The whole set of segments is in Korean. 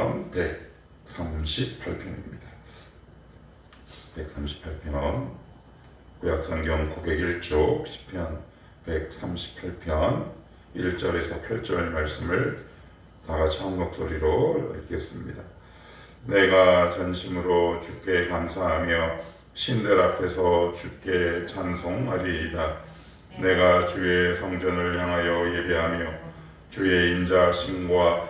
시편 138편입니다. 138편 구약성경 901쪽 시편 138편 1절에서 8절 말씀을 다 같이 한 목소리로 읽겠습니다. 내가 전심으로 주께 감사하며 신들 앞에서 주께 찬송하리이다. 내가 주의 성전을 향하여 예배하며 주의 인자심과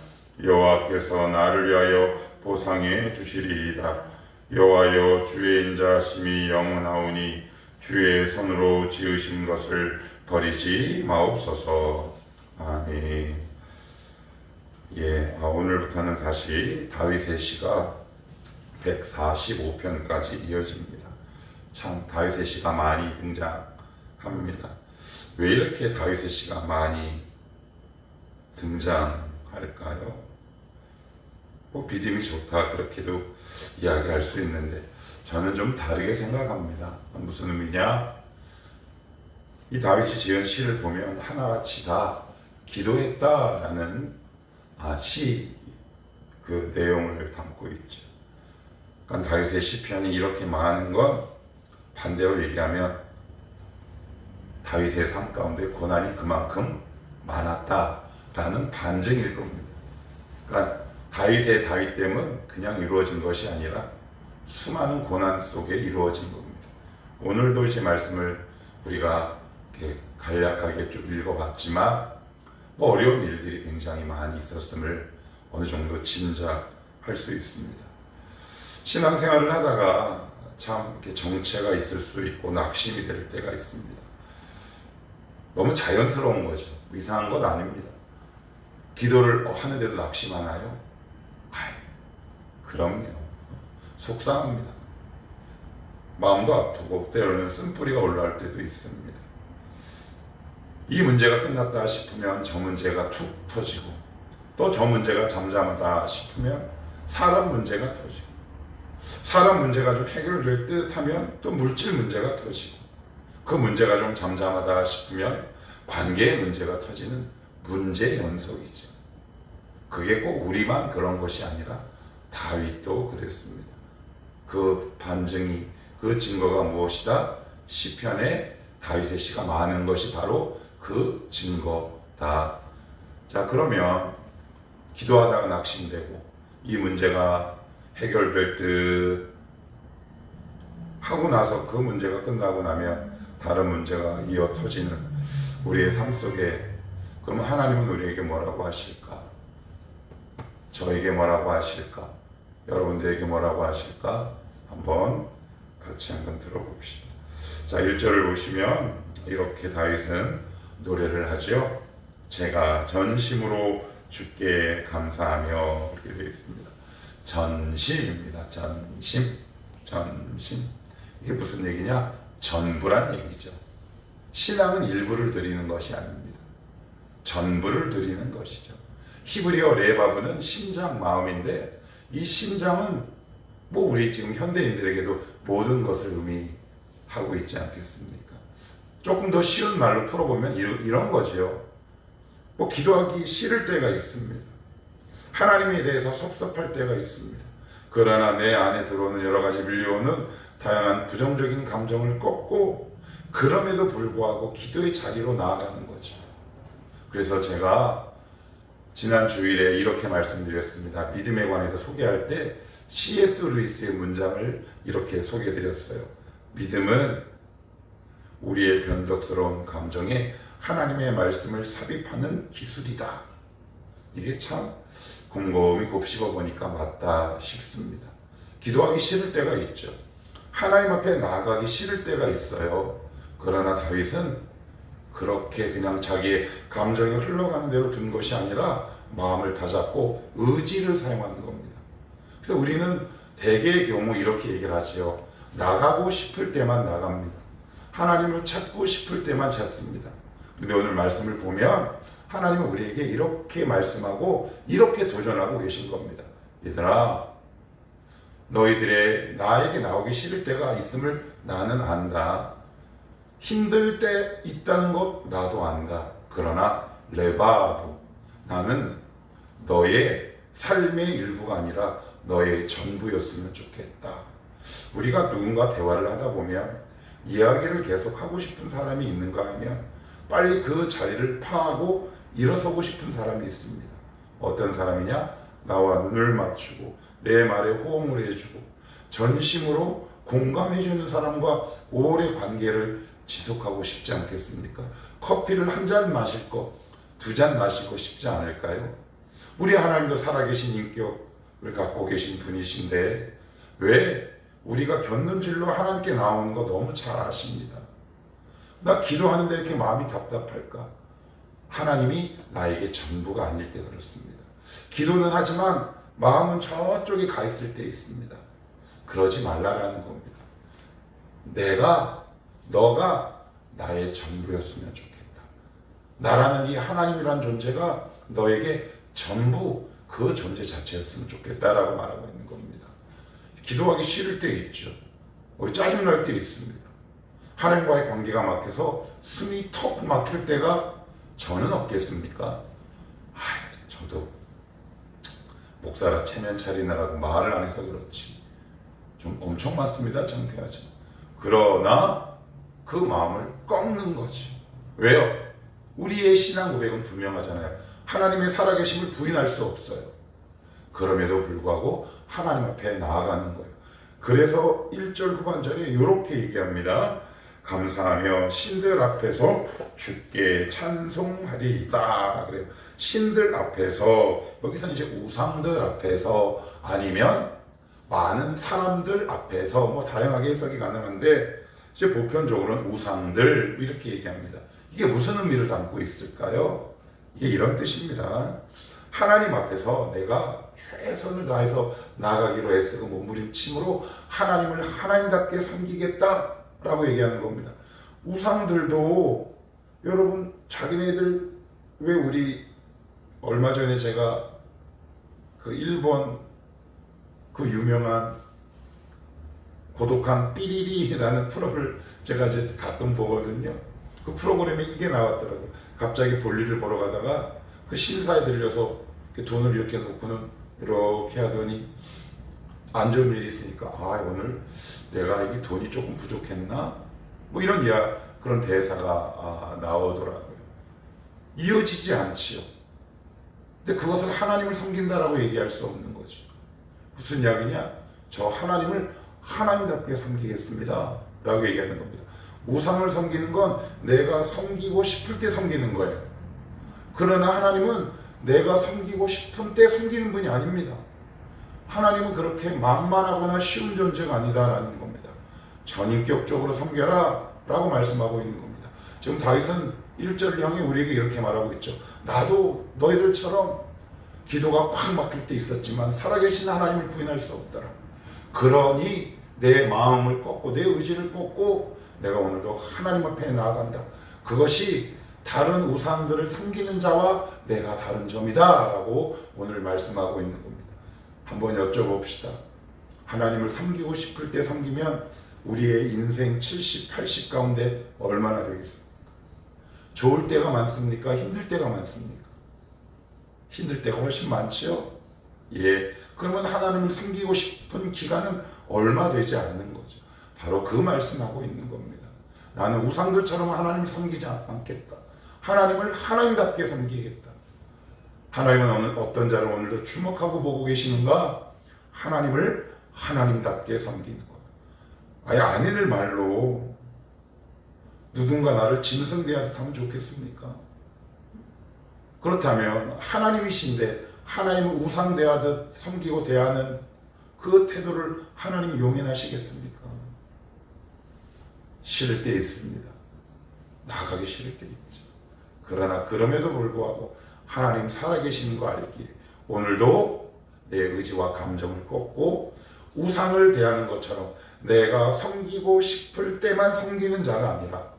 여호와께서 나를 위하여 보상해 주시리이다. 여호와여 주의 인자심이 영원하오니 주의 손으로 지으신 것을 버리지 마옵소서. 아멘. 예, 아, 오늘부터는 다시 다윗의 시가 145편까지 이어집니다. 참 다윗의 시가 많이 등장합니다. 왜 이렇게 다윗의 시가 많이 등장 할까요? 뭐 믿음이 좋다 그렇게도 이야기할 수 있는데 저는 좀 다르게 생각합니다. 무슨 의미냐? 이 다윗이 지은 시를 보면 하나같이 다 기도했다라는 아, 시그 내용을 담고 있죠. 그러니까 다윗의 시편이 이렇게 많은 건 반대로 얘기하면 다윗의 삶 가운데 고난이 그만큼 많았다 라는 반증일 겁니다. 그러니까 다윗의 다윗됨은 그냥 이루어진 것이 아니라 수많은 고난 속에 이루어진 겁니다. 오늘도 이제 말씀을 우리가 간략하게 쭉 읽어봤지만 뭐 어려운 일들이 굉장히 많이 있었음을 어느 정도 짐작할 수 있습니다. 신앙생활을 하다가 참 이렇게 정체가 있을 수 있고 낙심이 될 때가 있습니다. 너무 자연스러운 거죠. 이상한 것 아닙니다. 기도를 하는데도 낙심하나요? 아이, 그럼요. 속상합니다. 마음도 아프고 때로는 쓴뿌리가 올라올 때도 있습니다. 이 문제가 끝났다 싶으면 저 문제가 툭 터지고 또 저 문제가 잠잠하다 싶으면 사람 문제가 터지고 사람 문제가 좀 해결될 듯 하면 또 물질 문제가 터지고 그 문제가 좀 잠잠하다 싶으면 관계의 문제가 터지는 문제 연속이죠. 그게 꼭 우리만 그런 것이 아니라 다윗도 그랬습니다. 그 반증이 그 증거가 무엇이다? 시편에 다윗의 시가 많은 것이 바로 그 증거다. 자 그러면 기도하다가 낙심되고 이 문제가 해결될 듯 하고 나서 그 문제가 끝나고 나면 다른 문제가 이어 터지는 우리의 삶 속에 그러면 하나님은 우리에게 뭐라고 하실까? 저에게 뭐라고 하실까? 여러분들에게 뭐라고 하실까? 한번 같이 한번 들어봅시다. 자, 1절을 보시면 이렇게 다윗은 노래를 하죠. 제가 전심으로 주께 감사하며 이렇게 되어 있습니다. 전심입니다. 전심. 전심. 이게 무슨 얘기냐? 전부란 얘기죠. 신앙은 일부를 드리는 것이 아닙니다. 전부를 드리는 것이죠. 히브리어 레바브는 심장, 마음인데 이 심장은 뭐 우리 지금 현대인들에게도 모든 것을 의미하고 있지 않겠습니까? 조금 더 쉬운 말로 풀어보면 이런, 거죠. 뭐 기도하기 싫을 때가 있습니다. 하나님에 대해서 섭섭할 때가 있습니다. 그러나 내 안에 들어오는 여러 가지 밀려오는 다양한 부정적인 감정을 꺾고 그럼에도 불구하고 기도의 자리로 나아가는 거죠. 그래서 제가 지난 주일에 이렇게 말씀드렸습니다. 믿음에 관해서 소개할 때 C.S. 루이스의 문장을 이렇게 소개해드렸어요. 믿음은 우리의 변덕스러운 감정에 하나님의 말씀을 삽입하는 기술이다. 이게 참 곰곰이 곱씹어 보니까 맞다 싶습니다. 기도하기 싫을 때가 있죠. 하나님 앞에 나아가기 싫을 때가 있어요. 그러나 다윗은 그렇게 그냥 자기의 감정이 흘러가는 대로 둔 것이 아니라 마음을 다잡고 의지를 사용하는 겁니다. 그래서 우리는 대개의 경우 이렇게 얘기를 하지요. 나가고 싶을 때만 나갑니다. 하나님을 찾고 싶을 때만 찾습니다. 근데 오늘 말씀을 보면 하나님은 우리에게 이렇게 말씀하고 이렇게 도전하고 계신 겁니다. 얘들아, 너희들의 나에게 나오기 싫을 때가 있음을 나는 안다. 힘들 때 있다는 것 나도 안다. 그러나 레바브 나는 너의 삶의 일부가 아니라 너의 전부였으면 좋겠다. 우리가 누군가 대화를 하다 보면 이야기를 계속 하고 싶은 사람이 있는가 하면 빨리 그 자리를 파하고 일어서고 싶은 사람이 있습니다. 어떤 사람이냐? 나와 눈을 맞추고 내 말에 호응을 해주고 전심으로 공감해주는 사람과 오래 관계를 지속하고 싶지 않겠습니까? 커피를 한 잔 마실 거, 두 잔 마시고 싶지 않을까요? 우리 하나님도 살아계신 인격을 갖고 계신 분이신데 왜 우리가 겪는 줄로 하나님께 나오는 거 너무 잘 아십니다. 나 기도하는데 이렇게 마음이 답답할까? 하나님이 나에게 전부가 아닐 때 그렇습니다. 기도는 하지만 마음은 저쪽에 가 있을 때 있습니다. 그러지 말라라는 겁니다. 내가 너가 나의 전부였으면 좋겠다. 나라는 이 하나님이란 존재가 너에게 전부 그 존재 자체였으면 좋겠다라고 말하고 있는 겁니다. 기도하기 싫을 때 있죠. 짜증날 때 있습니다. 하나님과의 관계가 막혀서 숨이 턱 막힐 때가 저는 없겠습니까? 아, 저도 목사라 체면 차리느라고 말을 안 해서 그렇지. 좀 엄청 많습니다. 창피하지. 그러나 그 마음을 꺾는 거지. 왜요? 우리의 신앙 고백은 분명하잖아요. 하나님의 살아계심을 부인할 수 없어요. 그럼에도 불구하고 하나님 앞에 나아가는 거예요. 그래서 1절 후반절에 이렇게 얘기합니다. 감사하며 신들 앞에서 주께 찬송하리이다. 그래요. 신들 앞에서 여기서 이제 우상들 앞에서 아니면 많은 사람들 앞에서 뭐 다양하게 해석이 가능한데 이제 보편적으로는 우상들 이렇게 얘기합니다. 이게 무슨 의미를 담고 있을까요? 이게 이런 뜻입니다. 하나님 앞에서 내가 최선을 다해서 나아가기로 애쓰고 몸부림침으로 하나님을 하나님답게 섬기겠다라고 얘기하는 겁니다. 우상들도 여러분 자기네들 왜 우리 얼마 전에 제가 그 일본 그 유명한 고독한 삐리리라는 프로를 제가 이제 가끔 보거든요. 그 프로그램에 이게 나왔더라고요. 갑자기 볼일을 보러 가다가 그 신사에 들려서 그 돈을 이렇게 놓고는 이렇게 하더니 안 좋은 일이 있으니까 아 오늘 내가 이게 돈이 조금 부족했나 뭐 이런 이야 그런 대사가 아, 나오더라고요. 이어지지 않지요. 근데 그것을 하나님을 섬긴다라고 얘기할 수 없는 거죠. 무슨 이야기냐? 저 하나님을 하나님답게 섬기겠습니다. 라고 얘기하는 겁니다. 우상을 섬기는 건 내가 섬기고 싶을 때 섬기는 거예요. 그러나 하나님은 내가 섬기고 싶은 때 섬기는 분이 아닙니다. 하나님은 그렇게 만만하거나 쉬운 존재가 아니다라는 겁니다. 전인격적으로 섬겨라 라고 말씀하고 있는 겁니다. 지금 다윗은 1절을 향해 우리에게 이렇게 말하고 있죠. 나도 너희들처럼 기도가 확 막힐 때 있었지만 살아계신 하나님을 부인할 수 없더라. 그러니 내 마음을 꺾고 내 의지를 꺾고 내가 오늘도 하나님 앞에 나아간다. 그것이 다른 우상들을 섬기는 자와 내가 다른 점이다 라고 오늘 말씀하고 있는 겁니다. 한번 여쭤봅시다. 하나님을 섬기고 싶을 때 섬기면 우리의 인생 70, 80 가운데 얼마나 되겠습니까? 좋을 때가 많습니까? 힘들 때가 많습니까? 힘들 때가 훨씬 많지요? 예. 그러면 하나님을 섬기고 싶 은 기간은 얼마 되지 않는 거죠. 바로 그 말씀하고 있는 겁니다. 나는 우상들처럼 하나님을 섬기지 않겠다. 하나님을 하나님답게 섬기겠다. 하나님은 오늘 어떤 자를 오늘도 주목하고 보고 계시는가? 하나님을 하나님답게 섬기는 것. 아예 아니를 말로 누군가 나를 짐승대하듯 하면 좋겠습니까? 그렇다면 하나님이신데 하나님을 우상대하듯 섬기고 대하는 그 태도를 하나님이 용인하시겠습니까? 싫을 때 있습니다. 나가기 싫을 때 있죠. 그러나 그럼에도 불구하고 하나님 살아계시는 거 알기에 오늘도 내 의지와 감정을 꺾고 우상을 대하는 것처럼 내가 섬기고 싶을 때만 섬기는 자가 아니라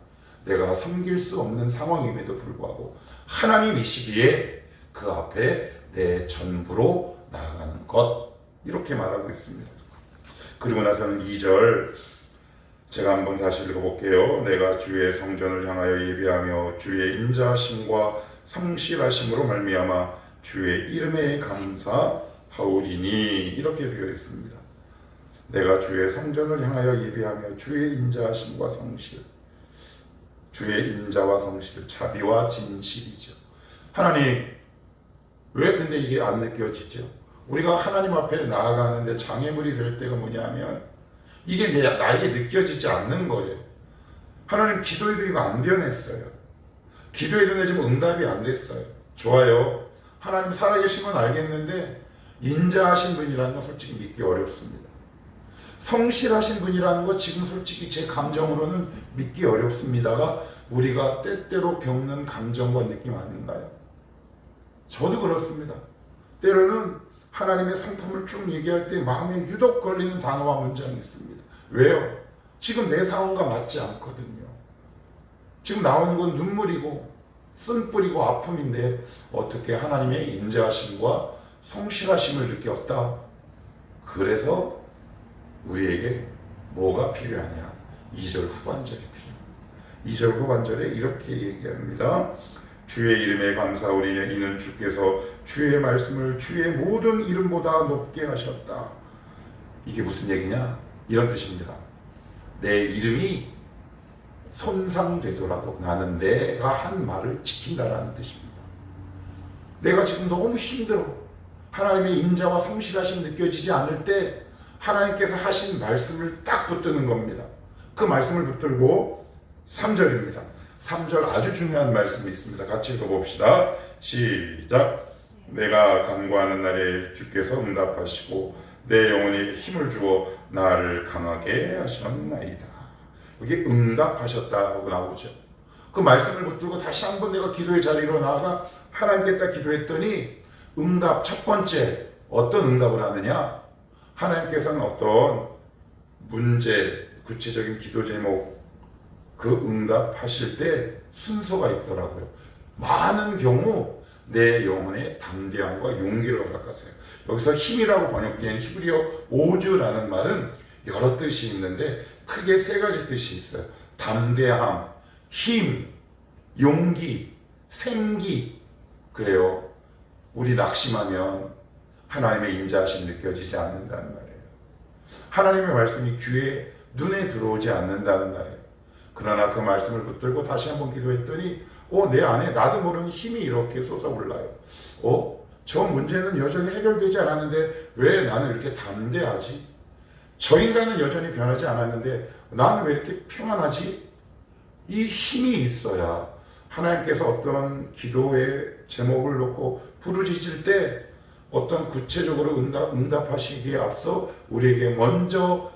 내가 섬길 수 없는 상황임에도 불구하고 하나님이시기에 그 앞에 내 전부로 나아가는 것 이렇게 말하고 있습니다. 그리고 나서는 2절 제가 한번 다시 읽어볼게요. 내가 주의 성전을 향하여 예비하며 주의 인자하심과 성실하심으로 말미암아 주의 이름에 감사하오리니 이렇게 되어 있습니다. 내가 주의 성전을 향하여 예비하며 주의 인자하심과 성실 주의 인자와 성실 자비와 진실이죠. 하나님 왜 근데 이게 안 느껴지죠? 우리가 하나님 앞에 나아가는데 장애물이 될 때가 뭐냐면 이게 내, 나에게 느껴지지 않는 거예요. 하나님 기도해도 이거 안 변했어요. 기도해도 내 지금 응답이 안 됐어요. 좋아요. 하나님 살아계신 건 알겠는데 인자하신 분이라는 건 솔직히 믿기 어렵습니다. 성실하신 분이라는 거 지금 솔직히 제 감정으로는 믿기 어렵습니다가 우리가 때때로 겪는 감정과 느낌 아닌가요? 저도 그렇습니다. 때로는 하나님의 성품을 쭉 얘기할 때 마음에 유독 걸리는 단어와 문장이 있습니다. 왜요? 지금 내 상황과 맞지 않거든요. 지금 나오는 건 눈물이고 쓴뿌리고 아픔인데 어떻게 하나님의 인자하심과 성실하심을 느꼈다. 그래서 우리에게 뭐가 필요하냐? 2절 후반절이 필요합니다. 2절 후반절에 이렇게 얘기합니다. 주의 이름에 감사오리니 이는 주께서 주의 말씀을 주의 모든 이름보다 높게 하셨다. 이게 무슨 얘기냐? 이런 뜻입니다. 내 이름이 손상되더라도 나는 내가 한 말을 지킨다라는 뜻입니다. 내가 지금 너무 힘들어. 하나님의 인자와 성실하심 느껴지지 않을 때 하나님께서 하신 말씀을 딱 붙드는 겁니다. 그 말씀을 붙들고 3절입니다. 3절 아주 중요한 말씀이 있습니다. 같이 읽어봅시다. 시작. 내가 간구하는 날에 주께서 응답하시고 내 영혼에 힘을 주어 나를 강하게 하셨나이다. 여기 응답하셨다고 나오죠. 그 말씀을 붙들고 다시 한번 내가 기도의 자리로 나아가 하나님께 딱 기도했더니 응답 첫 번째 어떤 응답을 하느냐? 하나님께서는 어떤 문제, 구체적인 기도 제목 그 응답하실 때 순서가 있더라고요. 많은 경우 내 영혼의 담대함과 용기를 허락하세요. 여기서 힘이라고 번역된 히브리어 오주라는 말은 여러 뜻이 있는데 크게 세 가지 뜻이 있어요. 담대함, 힘, 용기, 생기. 그래요. 우리 낙심하면 하나님의 인자하심 느껴지지 않는다는 말이에요. 하나님의 말씀이 귀에 눈에 들어오지 않는다는 말이에요. 그러나 그 말씀을 붙들고 다시 한번 기도했더니 어, 내 안에 나도 모르는 힘이 이렇게 솟아올라요. 어, 저 문제는 여전히 해결되지 않았는데 왜 나는 이렇게 담대하지? 저 인간은 여전히 변하지 않았는데 나는 왜 이렇게 평안하지? 이 힘이 있어야 하나님께서 어떤 기도의 제목을 놓고 부르짖을 때 어떤 구체적으로 응답, 응답하시기에 앞서 우리에게 먼저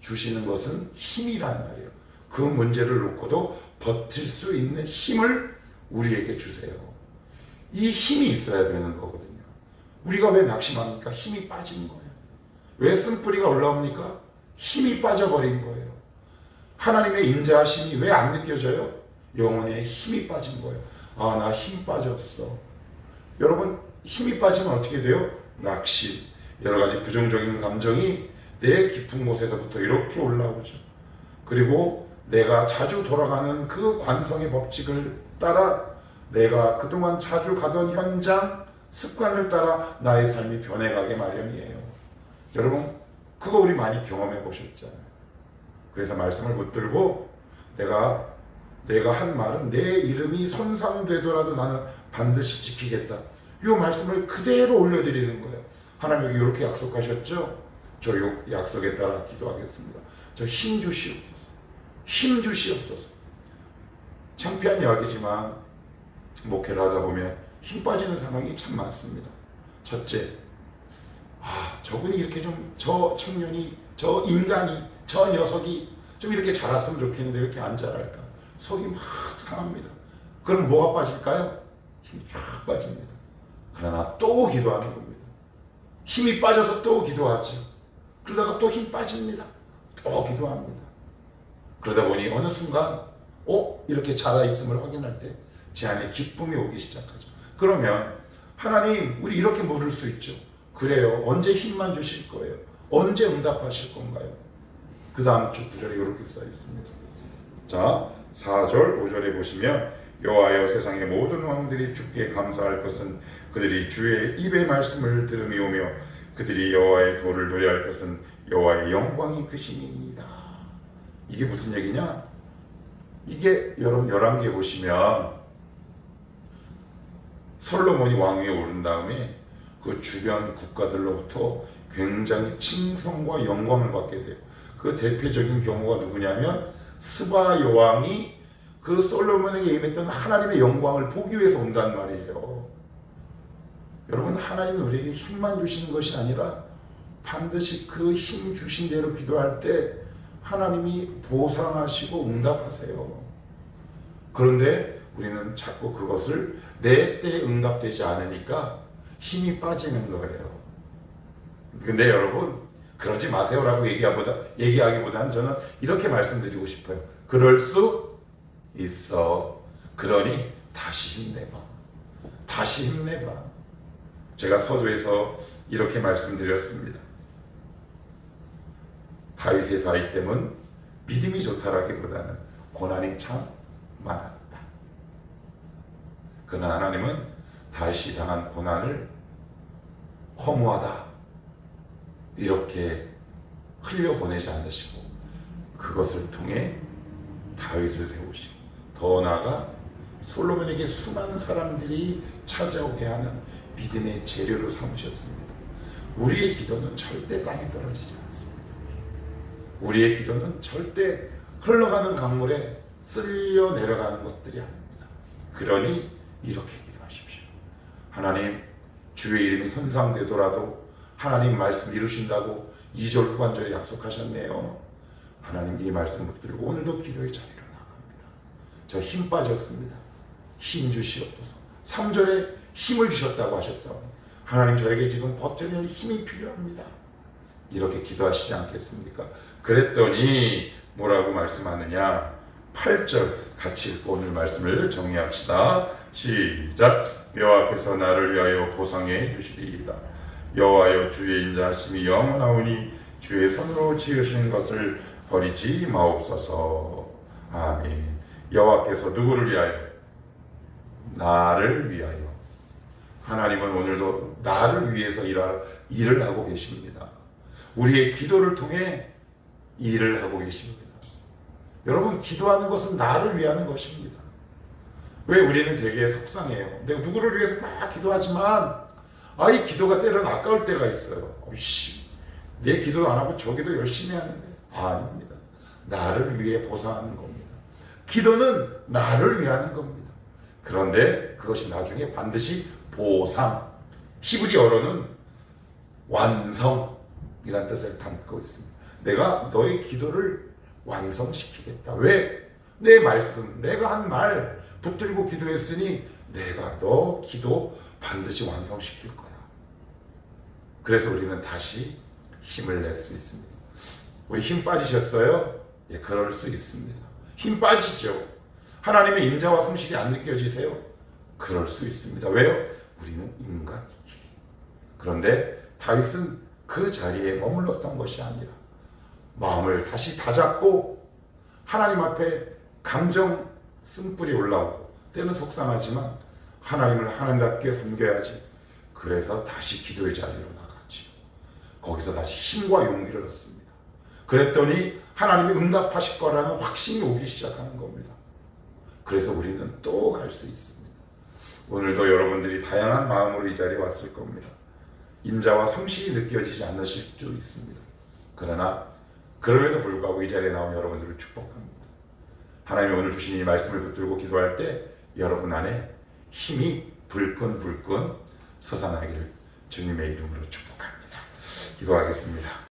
주시는 것은 힘이란 말이에요. 그 문제를 놓고도 버틸 수 있는 힘을 우리에게 주세요. 이 힘이 있어야 되는 거거든요. 우리가 왜 낙심합니까? 힘이 빠진 거예요. 왜 쓴뿌리가 올라옵니까? 힘이 빠져버린 거예요. 하나님의 인자하심이 왜 안 느껴져요? 영혼에 힘이 빠진 거예요. 아, 나 힘 빠졌어. 여러분, 힘이 빠지면 어떻게 돼요? 낙심, 여러 가지 부정적인 감정이 내 깊은 곳에서부터 이렇게 올라오죠. 그리고 내가 자주 돌아가는 그 관성의 법칙을 따라 내가 그동안 자주 가던 현장, 습관을 따라 나의 삶이 변해가게 마련이에요. 여러분, 그거 우리 많이 경험해 보셨잖아요. 그래서 말씀을 붙들고 내가 내가 한 말은 내 이름이 손상되더라도 나는 반드시 지키겠다. 이 말씀을 그대로 올려드리는 거예요. 하나님 여기 이렇게 약속하셨죠? 저 요- 약속에 따라 기도하겠습니다. 저 힘 주시옵소서. 힘 주시옵소서. 창피한 이야기지만 목회를 하다 보면 힘 빠지는 상황이 참 많습니다. 첫째, 아 저분이 이렇게 좀 저 청년이 저 인간이 저 녀석이 좀 이렇게 자랐으면 좋겠는데 이렇게 안 자랄까 속이 막 상합니다. 그럼 뭐가 빠질까요? 힘이 쫙 빠집니다. 그러나 또 기도하는 겁니다. 힘이 빠져서 또 기도하죠. 그러다가 또 힘 빠집니다. 또 기도합니다. 그러다 보니 어느 순간 어 이렇게 자라 있음을 확인할 때 제 안에 기쁨이 오기 시작하죠. 그러면 하나님 우리 이렇게 물을 수 있죠. 그래요. 언제 힘만 주실 거예요? 언제 응답하실 건가요? 그 다음 주 구절에 이렇게 써 있습니다. 자, 4절, 5절에 보시면 여호와여 세상의 모든 왕들이 주께 감사할 것은 그들이 주의 입의 말씀을 들음이 오며 그들이 여호와의 도를 노래할 것은 여호와의 영광이 크심이니이다. 이게 무슨 얘기냐? 이게 여러분 열왕기에 보시면 솔로몬이 왕위에 오른 다음에 그 주변 국가들로부터 굉장히 칭송과 영광을 받게 돼요. 그 대표적인 경우가 누구냐면 스바 여왕이 그 솔로몬에게 임했던 하나님의 영광을 보기 위해서 온단 말이에요. 여러분 하나님은 우리에게 힘만 주시는 것이 아니라 반드시 그 힘 주신 대로 기도할 때 하나님이 보상하시고 응답하세요. 그런데 우리는 자꾸 그것을 내 때 응답되지 않으니까 힘이 빠지는 거예요. 근데 여러분 그러지 마세요라고 얘기하보다 얘기하기보다는 저는 이렇게 말씀드리고 싶어요. 그럴 수 있어. 그러니 다시 힘내봐. 다시 힘내봐. 제가 서두에서 이렇게 말씀드렸습니다. 다윗의 다윗됨은 믿음이 좋다라기보다는 고난이 참 많았다. 그러나 하나님은 다윗이 당한 고난을 허무하다 이렇게 흘려보내지 않으시고 그것을 통해 다윗을 세우시고 더 나아가 솔로몬에게 수많은 사람들이 찾아오게 하는 믿음의 재료로 삼으셨습니다. 우리의 기도는 절대 땅에 떨어지지 않습니다. 우리의 기도는 절대 흘러가는 강물에 쓸려 내려가는 것들이 아닙니다. 그러니 이렇게 기도하십시오. 하나님, 주의 이름이 선상되더라도 하나님 말씀 이루신다고 2절 후반절에 약속하셨네요. 하나님 이 말씀 붙들고 오늘도 기도의 자리로 나갑니다. 저 힘 빠졌습니다. 힘 주시옵소서. 3절에 힘을 주셨다고 하셨어. 하나님 저에게 지금 버텨낼 힘이 필요합니다. 이렇게 기도하시지 않겠습니까? 그랬더니 뭐라고 말씀하느냐? 8절 같이 읽고 오늘 말씀을 정리합시다. 시작. 여호와께서 나를 위하여 보상해 주시리이다. 여호와여 주의 인자하심이 영원하오니 주의 손으로 지으신 것을 버리지 마옵소서. 아멘. 여호와께서 누구를 위하여? 나를 위하여. 하나님은 오늘도 나를 위해서 일하, 일을 하고 계십니다. 우리의 기도를 통해 일을 하고 계십니다. 여러분, 기도하는 것은 나를 위하는 것입니다. 왜 우리는 되게 속상해요. 내가 누구를 위해서 막 기도하지만, 아, 이 기도가 때로는 아까울 때가 있어요. 어이씨, 내 기도도 안 하고 저 기도 열심히 하는데. 아, 아닙니다. 나를 위해 보상하는 겁니다. 기도는 나를 위하는 겁니다. 그런데 그것이 나중에 반드시 보상. 히브리어로는 완성 이라는 뜻을 담고 있습니다. 내가 너의 기도를 완성시키겠다. 왜? 내 말씀, 내가 한 말 붙들고 기도했으니 내가 너 기도 반드시 완성시킬 거야. 그래서 우리는 다시 힘을 낼 수 있습니다. 우리 힘 빠지셨어요? 예, 그럴 수 있습니다. 힘 빠지죠. 하나님의 인자와 성실이 안 느껴지세요? 그럴 수 있습니다. 왜요? 우리는 인간이기. 그런데 다윗은 그 자리에 머물렀던 것이 아니라 마음을 다시 다잡고 하나님 앞에 감정 쓴불이 올라오고 때는 속상하지만 하나님을 하나님답게 섬겨야지. 그래서 다시 기도의 자리로 나갔지. 거기서 다시 힘과 용기를 얻습니다. 그랬더니 하나님이 응답하실 거라는 확신이 오기 시작하는 겁니다. 그래서 우리는 또 갈 수 있습니다. 오늘도 여러분들이 다양한 마음으로 이 자리에 왔을 겁니다. 인자와 성실이 느껴지지 않으실 줄 있습니다. 그러나 그럼에도 불구하고 이 자리에 나온 여러분들을 축복합니다. 하나님이 오늘 주신 이 말씀을 붙들고 기도할 때 여러분 안에 힘이 불끈불끈 솟아나기를 주님의 이름으로 축복합니다. 기도하겠습니다.